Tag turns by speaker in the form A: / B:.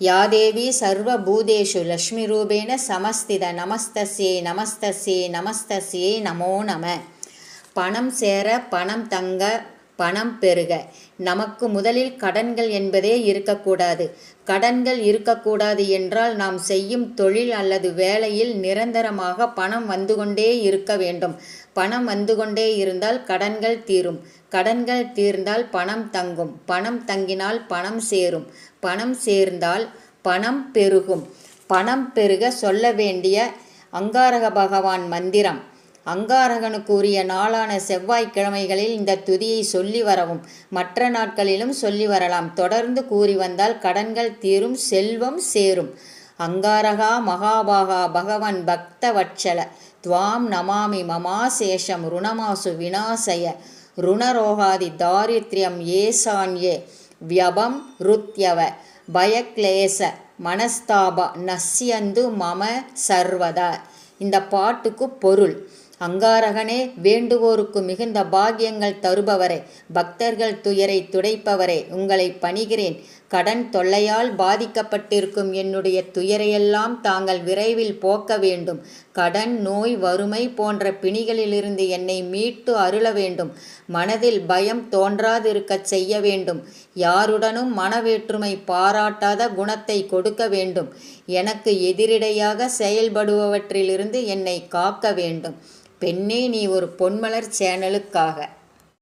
A: யாதேவி சர்வபூதேஷு லக்ஷ்மிரூபேண சமஸ்தித நமஸ்தஸ்யே நமஸ்தஸ்யே நமஸ்தஸ்யே நமோ நம. பணம் சேர பணம் தங்க பணம் பெருக. நமக்கு முதலில் கடன்கள் என்பதே இருக்கக்கூடாது. கடன்கள் இருக்கக்கூடாது என்றால் நாம் செய்யும் தொழில் அல்லது வேலையில் நிரந்தரமாக பணம் வந்து கொண்டே இருக்க வேண்டும். பணம் வந்து கொண்டே இருந்தால் கடன்கள் தீரும். கடன்கள் தீர்ந்தால் பணம் தங்கும். பணம் தங்கினால் பணம் சேரும். பணம் சேர்ந்தால் பணம் பெருகும். பணம் பெருக சொல்ல வேண்டிய அங்காரக பகவான் மந்திரம். அங்காரகனுக்குரிய நாளான செவ்வாய்க்கிழமைகளில் இந்த துதியை சொல்லி வரவும் மற்ற நாட்களிலும் சொல்லி வரலாம். தொடர்ந்து கூறி வந்தால் கடன்கள் தீரும் செல்வம் சேரும். அங்காரகா மகாபாகா பகவன் பக்த வட்சல துவாம் நமாமி மமாசேஷம் ருணமாசு வினாசய ருணரோகாதி தாரித்யம் ஏசான்யே. வியபம் ருத்யவ. பயக்லேச. மனஸ்தாப. நஸ்யந்து மம சர்வத. இந்த பாட்டுக்கு பொருள். அங்காரகனே வேண்டுவோருக்கு மிகுந்த பாக்கியங்கள் தருபவரே. பக்தர்கள் துயரை துடைப்பவரே உங்களை பணிகிறேன். கடன் தொல்லையால் பாதிக்கப்பட்டிருக்கும் என்னுடைய துயரையெல்லாம் தாங்கள் விரைவில் போக்க வேண்டும். கடன் நோய் வறுமை போன்ற பிணிகளிலிருந்து என்னை மீட்டு அருள வேண்டும். மனதில் பயம் தோன்றாதிருக்கச் செய்ய வேண்டும். யாருடனும் மனவேற்றுமை பாராட்டாத குணத்தை கொடுக்க வேண்டும். எனக்கு எதிரிடையாக செயல்படுபவற்றிலிருந்து என்னை காக்க வேண்டும். பெண்ணே நீ ஒரு பொன்மலர் சேனலுக்காக.